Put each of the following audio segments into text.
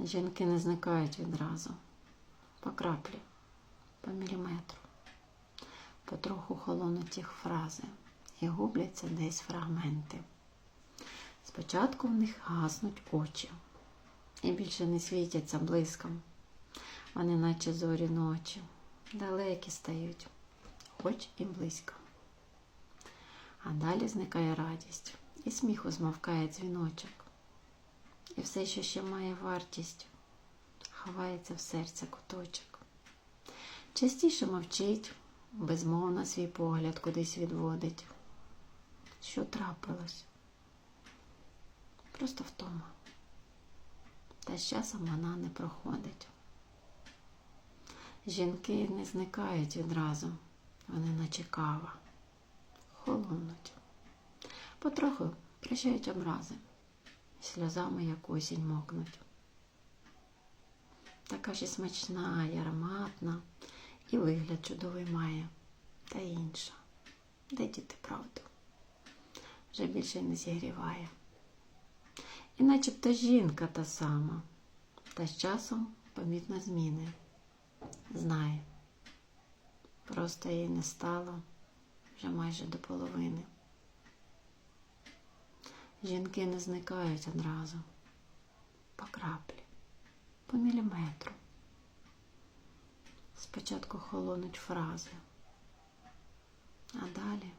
Жінки не зникають відразу. По краплі, по міліметру. Потроху холонуть їх фрази і губляться десь фрагменти. Спочатку в них гаснуть очі і більше не світяться блиском. Вони наче зорі ночі, далекі стають, хоч і близько. А далі зникає радість, і сміху змовкає дзвіночок. Все, що ще має вартість, ховається в серця куточок. Частіше мовчить, безмовно свій погляд кудись відводить. Що трапилось? Просто втома. Та з часом вона не проходить. Жінки не зникають відразу, вони наче кава, холонуть. Потроху прощають образи, сльозами як осінь мокнуть. Така ж і смачна, і ароматна, і вигляд чудовий має, та інша. Де діти правду? Вже більше не зігріває. І начебто жінка та сама, та з часом помітно зміни. Знає. Просто їй не стало вже майже до половини. Жінки не зникають одразу, по краплі, по міліметру. Спочатку холонуть фрази, а далі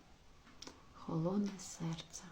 холоне серце.